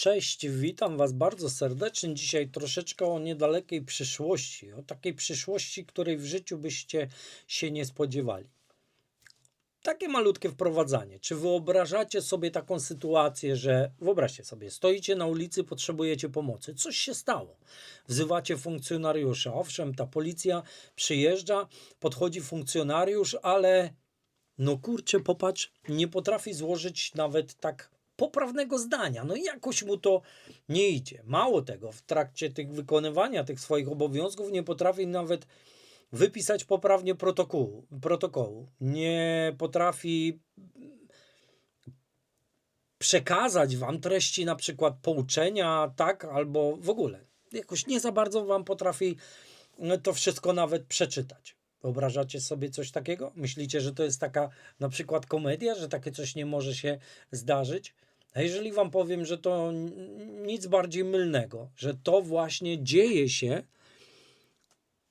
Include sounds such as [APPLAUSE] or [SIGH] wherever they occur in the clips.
Cześć, witam Was bardzo serdecznie. Dzisiaj troszeczkę o niedalekiej przyszłości, o takiej przyszłości, której w życiu byście się nie spodziewali. Takie malutkie wprowadzanie. Czy wyobrażacie sobie taką sytuację, że wyobraźcie sobie, stoicie na ulicy, potrzebujecie pomocy, coś się stało. Wzywacie funkcjonariusza. Owszem, ta policja przyjeżdża, podchodzi funkcjonariusz, ale no kurczę, popatrz, nie potrafi złożyć nawet tak poprawnego zdania. No i jakoś mu to nie idzie. Mało tego, w trakcie tych wykonywania tych swoich obowiązków nie potrafi nawet wypisać poprawnie protokołu. protokołu. Nie potrafi przekazać wam treści na przykład pouczenia, tak, albo w ogóle. Jakoś nie za bardzo wam potrafi to wszystko nawet przeczytać. Wyobrażacie sobie coś takiego? Myślicie, że to jest taka na przykład komedia, że takie coś nie może się zdarzyć? A jeżeli wam powiem, że to nic bardziej mylnego, że to właśnie dzieje się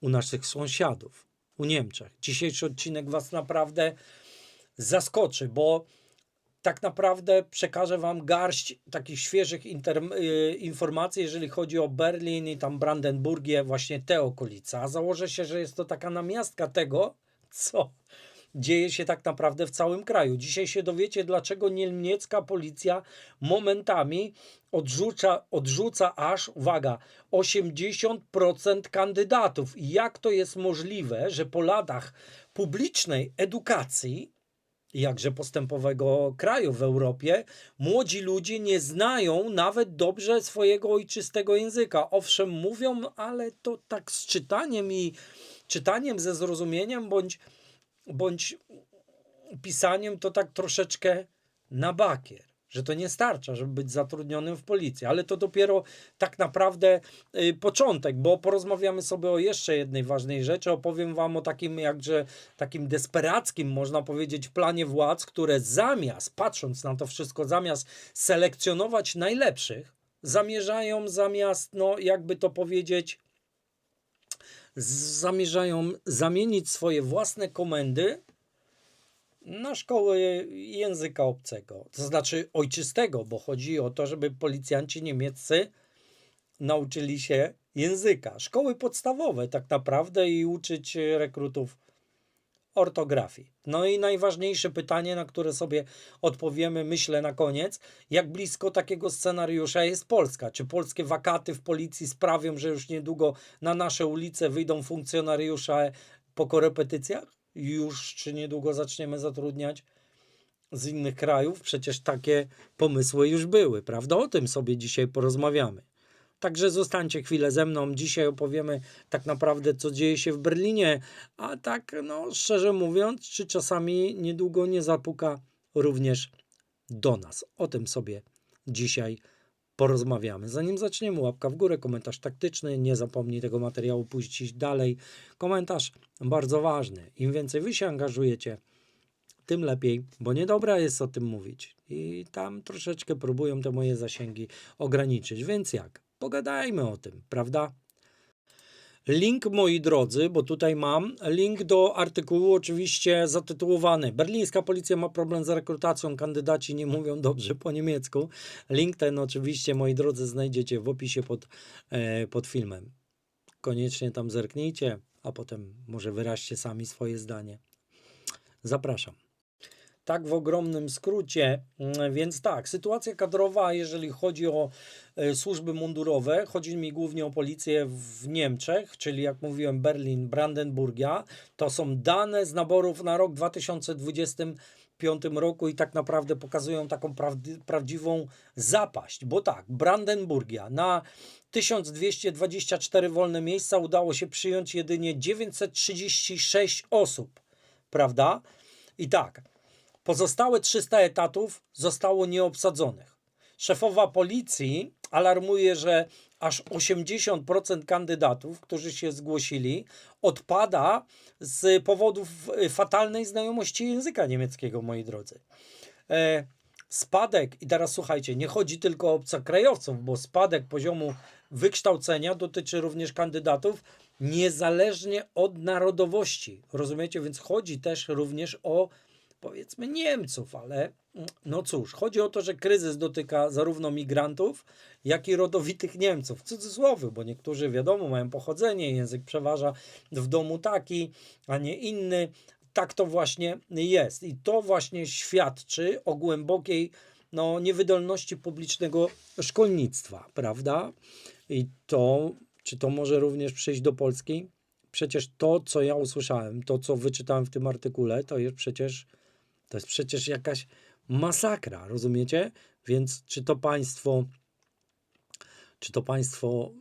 u naszych sąsiadów, u Niemczech. Dzisiejszy odcinek was naprawdę zaskoczy, bo tak naprawdę przekażę Wam garść takich świeżych y, informacji, jeżeli chodzi o Berlin i tam Brandenburgię, właśnie te okolice. A założę się, że jest to taka namiastka tego, co dzieje się tak naprawdę w całym kraju. Dzisiaj się dowiecie, dlaczego niemiecka policja momentami odrzuca, odrzuca aż, uwaga, 80% kandydatów. I jak to jest możliwe, że po latach publicznej edukacji, jakże postępowego kraju w Europie, młodzi ludzie nie znają nawet dobrze swojego ojczystego języka. Owszem, mówią, ale to tak z czytaniem i czytaniem ze zrozumieniem, bądź, bądź pisaniem to tak troszeczkę na bakier. Że to nie starcza, żeby być zatrudnionym w policji, ale to dopiero tak naprawdę y, początek, bo porozmawiamy sobie o jeszcze jednej ważnej rzeczy. Opowiem Wam o takim jakże takim desperackim, można powiedzieć, planie władz, które zamiast, patrząc na to wszystko, zamiast selekcjonować najlepszych, zamierzają zamiast, no jakby to powiedzieć, zamierzają zamienić swoje własne komendy na szkoły języka obcego, to znaczy ojczystego, bo chodzi o to, żeby policjanci niemieccy nauczyli się języka. Szkoły podstawowe tak naprawdę i uczyć rekrutów ortografii. No i najważniejsze pytanie, na które sobie odpowiemy, myślę na koniec, jak blisko takiego scenariusza jest Polska? Czy polskie wakaty w policji sprawią, że już niedługo na nasze ulice wyjdą funkcjonariusze po korepetycjach? Już czy niedługo zaczniemy zatrudniać z innych krajów? Przecież takie pomysły już były, prawda? O tym sobie dzisiaj porozmawiamy. Także zostańcie chwilę ze mną. Dzisiaj opowiemy tak naprawdę, co dzieje się w Berlinie, a tak, no, szczerze mówiąc, czy czasami niedługo nie zapuka również do nas. O tym sobie dzisiaj porozmawiamy. Zanim zaczniemy, łapka w górę, komentarz taktyczny. Nie zapomnij tego materiału puścić dalej. Komentarz bardzo ważny. Im więcej wy się angażujecie, tym lepiej, bo niedobra jest o tym mówić. I tam troszeczkę próbują te moje zasięgi ograniczyć. Więc jak? Pogadajmy o tym, prawda? Link, moi drodzy, bo tutaj mam link do artykułu, oczywiście zatytułowany Berlińska policja ma problem z rekrutacją, kandydaci nie mówią dobrze po niemiecku. Link ten oczywiście, moi drodzy, znajdziecie w opisie pod, e, pod filmem. Koniecznie tam zerknijcie, a potem może wyraźcie sami swoje zdanie. Zapraszam. Tak w ogromnym skrócie, mm, więc tak, sytuacja kadrowa, jeżeli chodzi o e, służby mundurowe, chodzi mi głównie o policję w Niemczech, czyli jak mówiłem Berlin, Brandenburgia, to są dane z naborów na rok 2025 roku i tak naprawdę pokazują taką prawdziwą zapaść, bo tak, Brandenburgia. Na 1224 wolne miejsca udało się przyjąć jedynie 936 osób, prawda? I tak, Pozostałe 300 etatów zostało nieobsadzonych. Szefowa policji alarmuje, że aż 80% kandydatów, którzy się zgłosili, odpada z powodów y, fatalnej znajomości języka niemieckiego, moi drodzy. E, spadek, i teraz słuchajcie, nie chodzi tylko o obcokrajowców, bo spadek poziomu wykształcenia dotyczy również kandydatów niezależnie od narodowości. Rozumiecie? Więc chodzi też również o powiedzmy Niemców, ale mm, no cóż, chodzi o to, że kryzys dotyka zarówno migrantów, jak i rodowitych Niemców. W cudzysłowie, bo niektórzy wiadomo mają pochodzenie, język przeważa w domu taki, a nie inny. Tak to właśnie jest. I to właśnie świadczy o głębokiej no, niewydolności publicznego szkolnictwa, prawda? I to, czy to może również przyjść do Polski? Przecież to, co ja usłyszałem, to, co wyczytałem w tym artykule, to jest przecież, to jest przecież jakaś masakra, rozumiecie? Więc czy to państwo, czy to państwo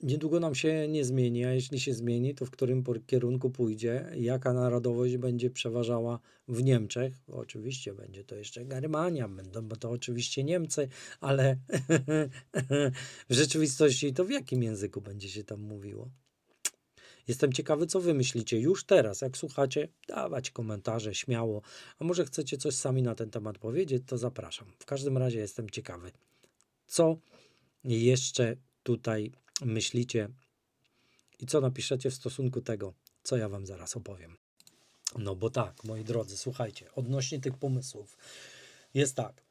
niedługo nam się nie zmieni, a jeśli się zmieni, to w którym kierunku pójdzie, jaka narodowość będzie przeważała w Niemczech. Oczywiście będzie to jeszcze Germania, będą to oczywiście Niemcy, ale [LAUGHS] w rzeczywistości to w jakim języku będzie się tam mówiło? Jestem ciekawy, co wy myślicie już teraz, jak słuchacie, dawać komentarze śmiało, a może chcecie coś sami na ten temat powiedzieć, to zapraszam. W każdym razie jestem ciekawy, co jeszcze tutaj myślicie i co napiszecie w stosunku tego, co ja wam zaraz opowiem. No bo tak, moi drodzy, słuchajcie, odnośnie tych pomysłów jest tak.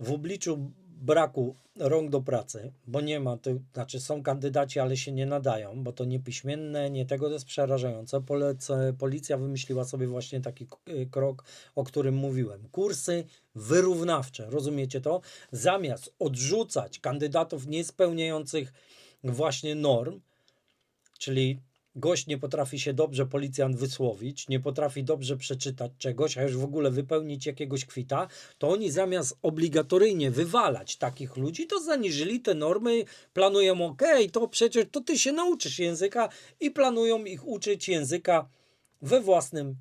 W obliczu braku rąk do pracy, bo nie ma, to znaczy są kandydaci, ale się nie nadają, bo to niepiśmienne, nie tego, to jest przerażające. Polecę, policja wymyśliła sobie właśnie taki y, krok, o którym mówiłem. Kursy wyrównawcze, rozumiecie to? Zamiast odrzucać kandydatów niespełniających właśnie norm, czyli gość nie potrafi się dobrze policjant wysłowić, nie potrafi dobrze przeczytać czegoś, a już w ogóle wypełnić jakiegoś kwita, to oni zamiast obligatoryjnie wywalać takich ludzi, to zaniżyli te normy, planują, ok, to przecież to ty się nauczysz języka i planują ich uczyć języka we własnym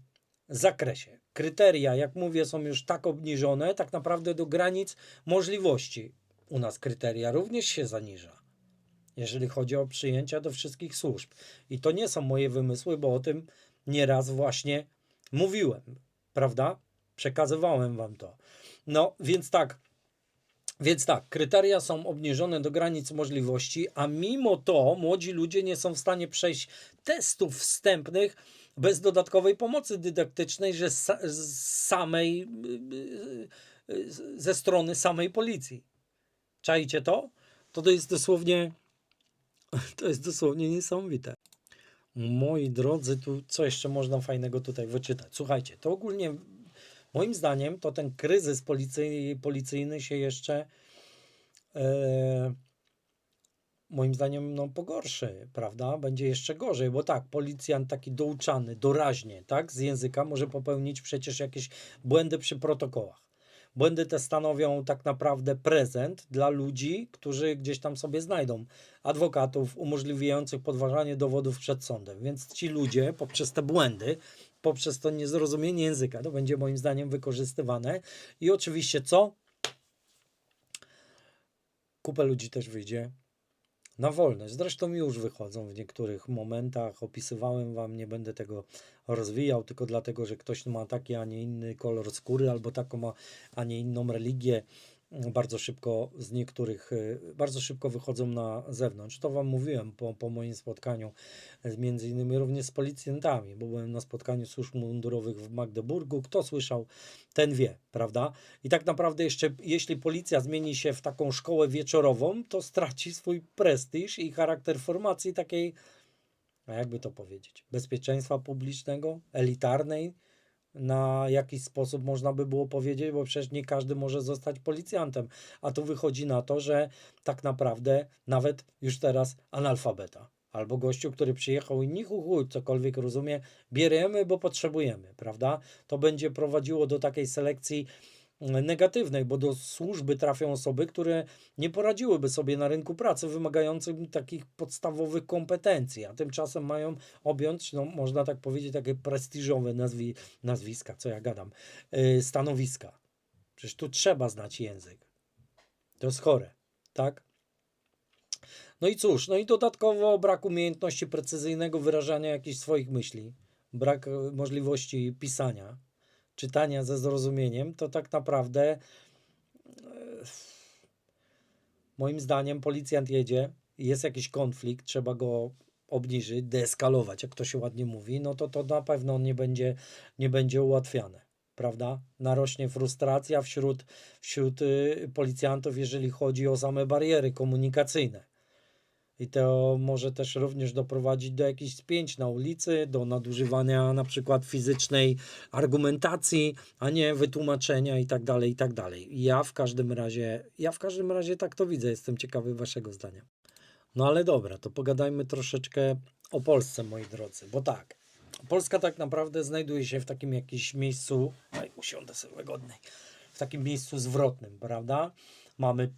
zakresie. Kryteria, jak mówię, są już tak obniżone, tak naprawdę do granic możliwości. U nas kryteria również się zaniża jeżeli chodzi o przyjęcia do wszystkich służb. I to nie są moje wymysły, bo o tym nieraz właśnie mówiłem, prawda? Przekazywałem wam to. No, więc tak. Więc tak, kryteria są obniżone do granic możliwości, a mimo to młodzi ludzie nie są w stanie przejść testów wstępnych bez dodatkowej pomocy dydaktycznej, że z samej, y, y, y, ze strony samej policji. Czajcie to? To to jest dosłownie [LAUGHS] to jest dosłownie niesamowite. Moi drodzy, tu co jeszcze można fajnego tutaj wyczytać? Słuchajcie, to ogólnie moim zdaniem to ten kryzys policyjny, policyjny się jeszcze e, moim zdaniem no, pogorszy, prawda? Będzie jeszcze gorzej, bo tak, policjant taki douczany, doraźnie, tak, z języka może popełnić przecież jakieś błędy przy protokołach. Błędy te stanowią tak naprawdę prezent dla ludzi, którzy gdzieś tam sobie znajdą adwokatów umożliwiających podważanie dowodów przed sądem. Więc ci ludzie poprzez te błędy, poprzez to niezrozumienie języka, to będzie moim zdaniem wykorzystywane. I oczywiście co? Kupę ludzi też wyjdzie na wolność. Zresztą już wychodzą w niektórych momentach. Opisywałem wam, nie będę tego rozwijał, tylko dlatego, że ktoś ma taki, a nie inny kolor skóry, albo taką a nie inną religię. Bardzo szybko z niektórych, y, bardzo szybko wychodzą na zewnątrz. To wam mówiłem po, po moim spotkaniu, y, między innymi również z policjantami, bo byłem na spotkaniu służb mundurowych w Magdeburgu. Kto słyszał, ten wie, prawda? I tak naprawdę jeszcze, jeśli policja zmieni się w taką szkołę wieczorową, to straci swój prestiż i charakter formacji takiej, a jakby to powiedzieć, bezpieczeństwa publicznego, elitarnej, na jakiś sposób można by było powiedzieć, bo przecież nie każdy może zostać policjantem, a tu wychodzi na to, że tak naprawdę nawet już teraz analfabeta. Albo gościu, który przyjechał i nichu chuj, cokolwiek rozumie, bierzemy, bo potrzebujemy, prawda? To będzie prowadziło do takiej selekcji negatywnej, bo do służby trafią osoby, które nie poradziłyby sobie na rynku pracy wymagającym takich podstawowych kompetencji, a tymczasem mają objąć, no można tak powiedzieć, takie prestiżowe nazwi, nazwiska, co ja gadam, yy, stanowiska. Przecież tu trzeba znać język. To jest chore, tak? No i cóż, no i dodatkowo brak umiejętności precyzyjnego wyrażania jakichś swoich myśli, brak e, możliwości pisania, czytania ze zrozumieniem, to tak naprawdę e, moim zdaniem policjant jedzie, jest jakiś konflikt, trzeba go obniżyć, deeskalować, jak to się ładnie mówi, no to to na pewno nie będzie, nie będzie ułatwiane. Prawda? Narośnie frustracja wśród, wśród y, policjantów, jeżeli chodzi o same bariery komunikacyjne. I to może też również doprowadzić do jakichś spięć na ulicy, do nadużywania na przykład fizycznej argumentacji, a nie wytłumaczenia i tak dalej, i tak dalej. Ja w każdym razie, ja w każdym razie tak to widzę, jestem ciekawy waszego zdania. No ale dobra, to pogadajmy troszeczkę o Polsce, moi drodzy, bo tak, Polska tak naprawdę znajduje się w takim jakimś miejscu, aj, usiądę sobie wygodniej, w takim miejscu zwrotnym, prawda? Mamy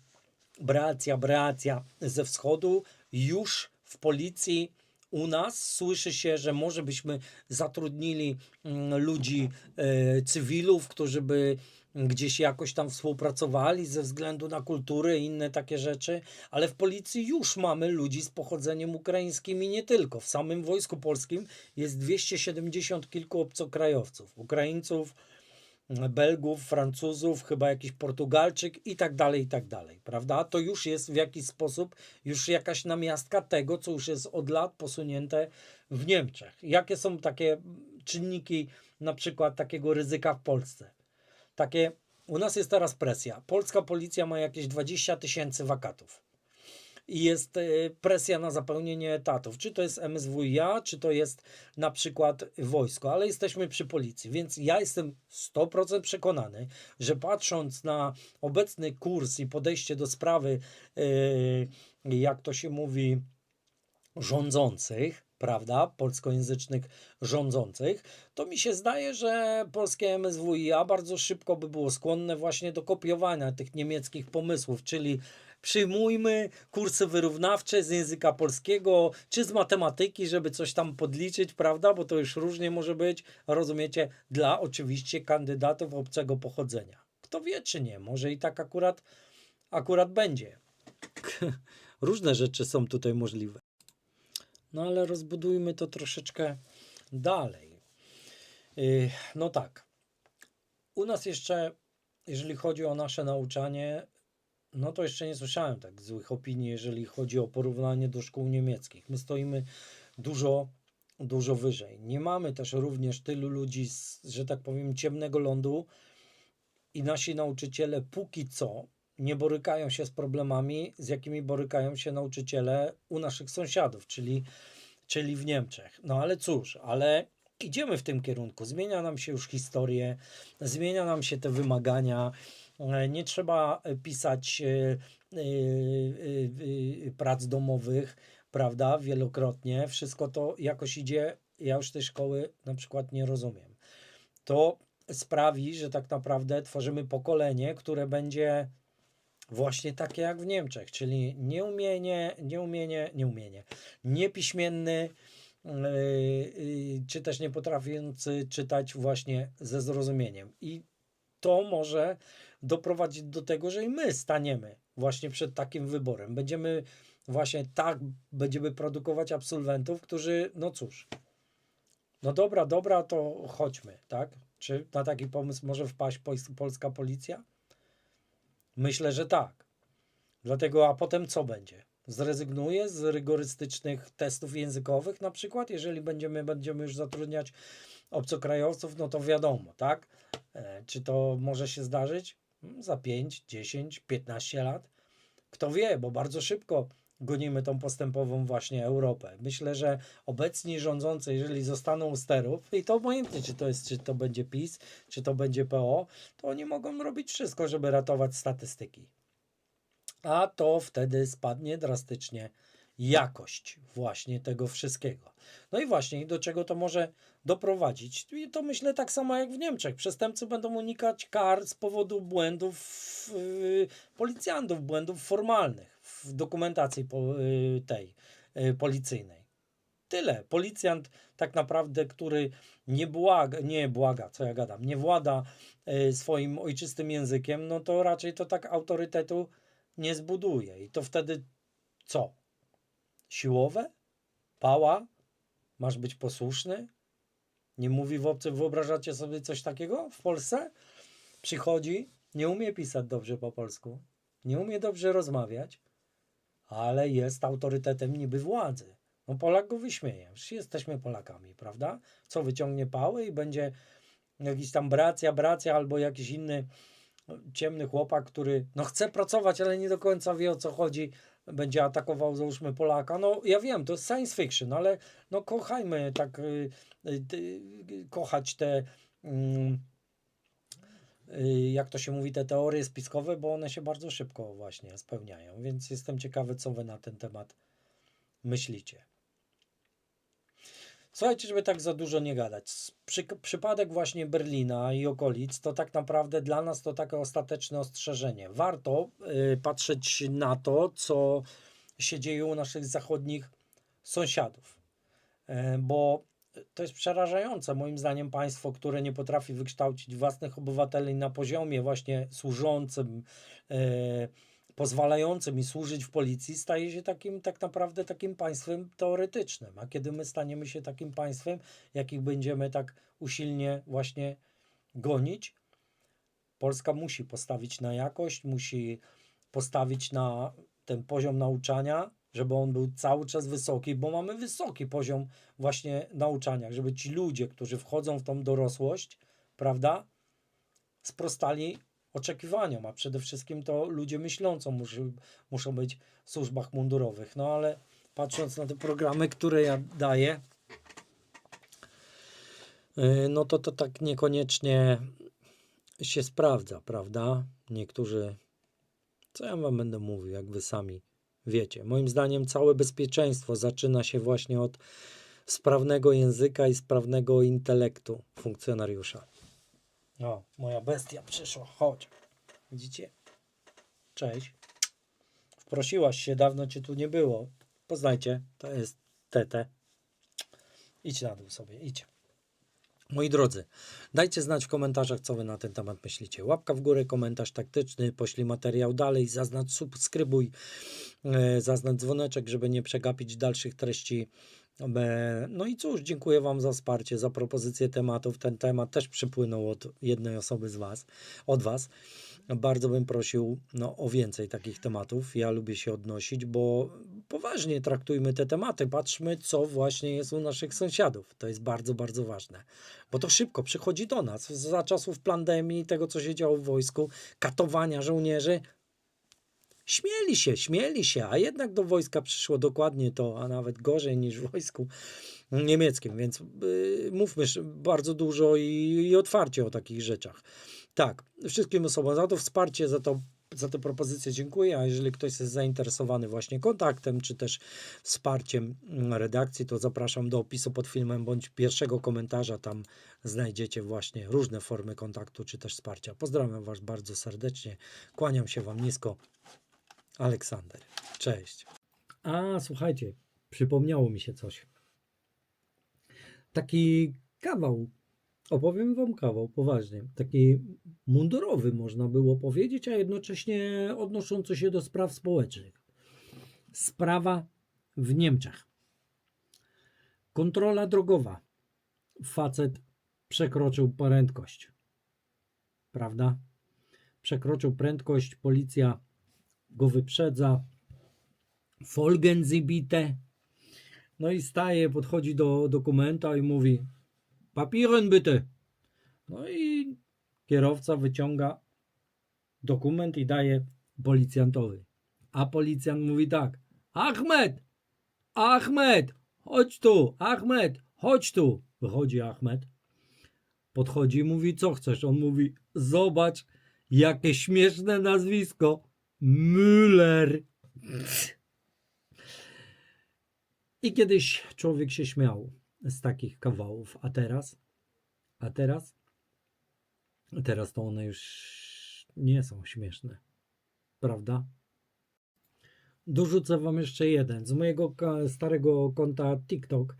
Beacja, Beacja ze wschodu, już w policji u nas słyszy się, że może byśmy zatrudnili mm, ludzi e, cywilów, którzy by gdzieś jakoś tam współpracowali ze względu na kulturę i inne takie rzeczy, ale w policji już mamy ludzi z pochodzeniem ukraińskim i nie tylko. W samym Wojsku Polskim jest 270 kilku obcokrajowców, Ukraińców, Belgów, Francuzów, chyba jakiś Portugalczyk i tak dalej, i tak dalej, prawda? To już jest w jakiś sposób już jakaś namiastka tego, co już jest od lat posunięte w Niemczech. Jakie są takie czynniki na przykład takiego ryzyka w Polsce? Takie, u nas jest teraz presja. Polska policja ma jakieś 20 tysięcy wakatów i jest e, presja na zapełnienie etatów. Czy to jest MSWiA, czy to jest na przykład wojsko, ale jesteśmy przy policji, więc ja jestem 100% przekonany, że patrząc na obecny kurs i podejście do sprawy, e, jak to się mówi, rządzących, prawda, polskojęzycznych rządzących, to mi się zdaje, że polskie MSWiA bardzo szybko by było skłonne właśnie do kopiowania tych niemieckich pomysłów, czyli przyjmujmy kursy wyrównawcze z języka polskiego czy z matematyki, żeby coś tam podliczyć, prawda, bo to już różnie może być, rozumiecie, dla oczywiście kandydatów obcego pochodzenia. Kto wie, czy nie, może i tak akurat, akurat będzie. [LAUGHS] Różne rzeczy są tutaj możliwe. No ale rozbudujmy to troszeczkę dalej. Yy, No tak. U nas jeszcze, jeżeli chodzi o nasze nauczanie, no to jeszcze nie słyszałem tak złych opinii, jeżeli chodzi o porównanie do szkół niemieckich. My stoimy dużo, dużo wyżej. Nie mamy też również tylu ludzi, z, że tak powiem, ciemnego lądu i nasi nauczyciele póki co nie borykają się z problemami, z jakimi borykają się nauczyciele u naszych sąsiadów, czyli, czyli w Niemczech. No ale cóż, ale idziemy w tym kierunku. Zmienia nam się już historię, zmienia nam się te wymagania. E, Nie trzeba e, pisać e, prac domowych, prawda, wielokrotnie. Wszystko to jakoś idzie. Ja już tej szkoły na przykład nie rozumiem. To sprawi, że tak naprawdę tworzymy pokolenie, które będzie właśnie takie jak w Niemczech, czyli nieumienie, nieumienie, nieumienie, niepiśmienny, czy też nie potrafiący czytać właśnie ze zrozumieniem. I to może doprowadzić do tego, że i my staniemy właśnie przed takim wyborem. Będziemy właśnie tak, będziemy produkować absolwentów, którzy, no cóż, no dobra, dobra, to chodźmy, tak? Czy na taki pomysł może wpaść pols- polska policja? Myślę, że tak. Dlatego, a potem co będzie? Zrezygnuje z rygorystycznych testów językowych, na przykład, jeżeli będziemy, będziemy już zatrudniać obcokrajowców, no to wiadomo, tak? E, czy to może się zdarzyć? Za 5, 10, 15 lat? Kto wie, bo bardzo szybko gonimy tą postępową właśnie Europę. Myślę, że obecni rządzący, jeżeli zostaną u sterów, i to obojętnie, czy to jest, czy to będzie PiS, czy to będzie PO, to oni mogą robić wszystko, żeby ratować statystyki. A to wtedy spadnie drastycznie jakość właśnie tego wszystkiego. No i właśnie, do czego to może doprowadzić? I to myślę tak samo jak w Niemczech. Przestępcy będą unikać kar z powodu błędów yy, policjantów, błędów formalnych w dokumentacji po, yy, tej yy, policyjnej. Tyle. Policjant tak naprawdę, który nie błaga, nie błaga, co ja gadam, nie włada y, swoim ojczystym językiem, no to raczej to tak autorytetu nie zbuduje. I to wtedy co? Siłowe? Pała? Masz być posłuszny? Nie mówi w obcym, wyobrażacie sobie coś takiego w Polsce? Przychodzi, nie umie pisać dobrze po polsku, nie umie dobrze rozmawiać, ale jest autorytetem niby władzy. No Polak go wyśmieje. Przecież jesteśmy Polakami, prawda? Co wyciągnie pałę i będzie jakiś tam bracja, bracja albo jakiś inny no, ciemny chłopak, który no chce pracować, ale nie do końca wie o co chodzi, będzie atakował załóżmy Polaka. No ja wiem, to jest science fiction, ale no kochajmy tak y, y, kochać te mm, y, jak to się mówi, te teorie spiskowe, bo one się bardzo szybko właśnie spełniają, więc jestem ciekawy, co wy na ten temat myślicie. Słuchajcie, żeby tak za dużo nie gadać. Przy, przypadek właśnie Berlina i okolic to tak naprawdę dla nas to takie ostateczne ostrzeżenie. Warto y, patrzeć na to, co się dzieje u naszych zachodnich sąsiadów, E, bo to jest przerażające moim zdaniem państwo, które nie potrafi wykształcić własnych obywateli na poziomie właśnie służącym, e, pozwalającym i służyć w policji, staje się takim tak naprawdę takim państwem teoretycznym. A kiedy my staniemy się takim państwem, jakich będziemy tak usilnie właśnie gonić, Polska musi postawić na jakość, musi postawić na ten poziom nauczania, żeby on był cały czas wysoki, bo mamy wysoki poziom właśnie nauczania, żeby ci ludzie, którzy wchodzą w tą dorosłość, prawda, sprostali oczekiwaniom, a przede wszystkim to ludzie myślącą muszą, muszą być w służbach mundurowych. No ale patrząc na te programy, które ja daję, yy, no to to tak niekoniecznie się sprawdza, prawda? Niektórzy, co ja wam będę mówił, jak wy sami wiecie. Moim zdaniem całe bezpieczeństwo zaczyna się właśnie od sprawnego języka i sprawnego intelektu funkcjonariusza. O, moja bestia przyszła, chodź. Widzicie? Cześć. Wprosiłaś się, dawno cię tu nie było. Poznajcie, to jest Tete. Idź na dół sobie, idź. Moi drodzy, dajcie znać w komentarzach, co wy na ten temat myślicie. Łapka w górę, komentarz taktyczny, poślij materiał dalej, zaznacz subskrybuj, e, zaznacz dzwoneczek, żeby nie przegapić dalszych treści. No i cóż, dziękuję Wam za wsparcie, za propozycję tematów. Ten temat też przypłynął od jednej osoby z Was, od Was. Bardzo bym prosił no, o więcej takich tematów. Ja lubię się odnosić, bo poważnie traktujmy te tematy. Patrzmy, co właśnie jest u naszych sąsiadów. To jest bardzo, bardzo ważne. Bo to szybko przychodzi do nas. Za czasów pandemii, tego co się działo w wojsku, katowania żołnierzy, Śmieli się, śmieli się, a jednak do wojska przyszło dokładnie to, a nawet gorzej niż w wojsku niemieckim, więc yy, mówmy bardzo dużo i, i otwarcie o takich rzeczach. Tak, wszystkim osobom za to wsparcie, za to za tę propozycję dziękuję, a jeżeli ktoś jest zainteresowany właśnie kontaktem, czy też wsparciem mm, redakcji, to zapraszam do opisu pod filmem, bądź pierwszego komentarza, tam znajdziecie właśnie różne formy kontaktu, czy też wsparcia. Pozdrawiam Was bardzo serdecznie, kłaniam się Wam nisko, Aleksander. Cześć. A słuchajcie, przypomniało mi się coś. Taki kawał, opowiem wam kawał, poważnie. Taki mundurowy, można było powiedzieć, a jednocześnie odnoszący się do spraw społecznych. Sprawa w Niemczech. Kontrola drogowa. Facet przekroczył prędkość. Prawda? Przekroczył prędkość, policja go wyprzedza. Folgen Sie bitte. No i staje, podchodzi do dokumenta i mówi Papieren bitte. No i kierowca wyciąga dokument i daje policjantowi. A policjant mówi tak: Ahmed! Ahmed! Chodź tu! Ahmed! Chodź tu! Wychodzi Ahmed. Podchodzi i mówi: Co chcesz? On mówi: Zobacz, jakie śmieszne nazwisko. Müller. I kiedyś człowiek się śmiał z takich kawałów, a teraz? A teraz? Teraz to one już nie są śmieszne. Prawda? Dorzucę Wam jeszcze jeden z mojego starego konta TikTok,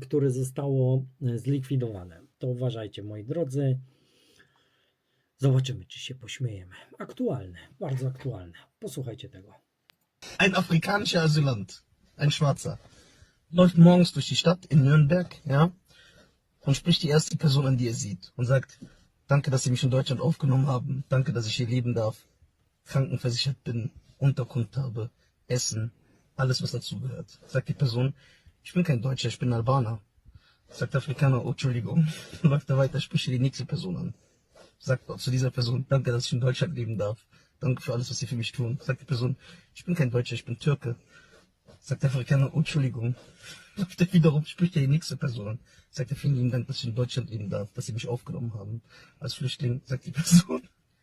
które zostało e, zlikwidowane. To uważajcie, moi drodzy. Zobaczymy, czy się pośmiejemy. Aktualne, bardzo aktualne. Posłuchajcie tego. Ein afrikanischer Asylant, ein Schwarzer, läuft morgens durch die Stadt in Nürnberg, ja, und spricht die erste Person an, die er sieht und sagt, danke, dass Sie mich in Deutschland aufgenommen haben, danke, dass ich hier leben darf, krankenversichert bin, Unterkunft habe, Essen, alles, was dazugehört. Sagt die Person, ich bin kein Deutscher, ich bin Albaner. Sagt der Afrikaner, oh, Entschuldigung. [LAUGHS] Läuft er weiter, spricht die nächste Person an. Sagt zu dieser Person, danke, dass ich in Deutschland leben darf. Danke für alles, was Sie für mich tun. Sagt die Person, ich bin kein Deutscher, ich bin Türke. Sagt der Afrikaner, Entschuldigung. [LAUGHS] Läuft er wiederum, spricht er die nächste Person. Sagt er, vielen lieben Dank, dass ich in Deutschland leben darf, dass Sie mich aufgenommen haben. Als Flüchtling, sagt die [LAUGHS] Person,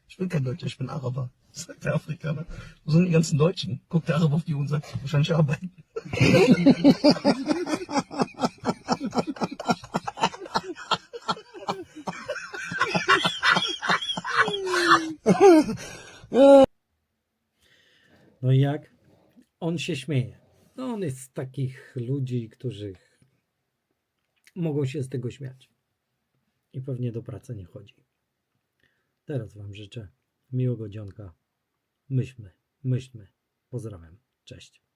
ich bin kein Deutscher, ich bin Araber. Sagt der Afrikaner, wo sind die ganzen Deutschen? Guckt der Araber auf die Uhr und sagt, wahrscheinlich arbeiten. [LAUGHS] No i jak? On się śmieje. No on jest z takich ludzi, którzy mogą się z tego śmiać. I pewnie do pracy nie chodzi. Teraz Wam życzę miłego dzionka. Myślmy, myślmy. Pozdrawiam. Cześć.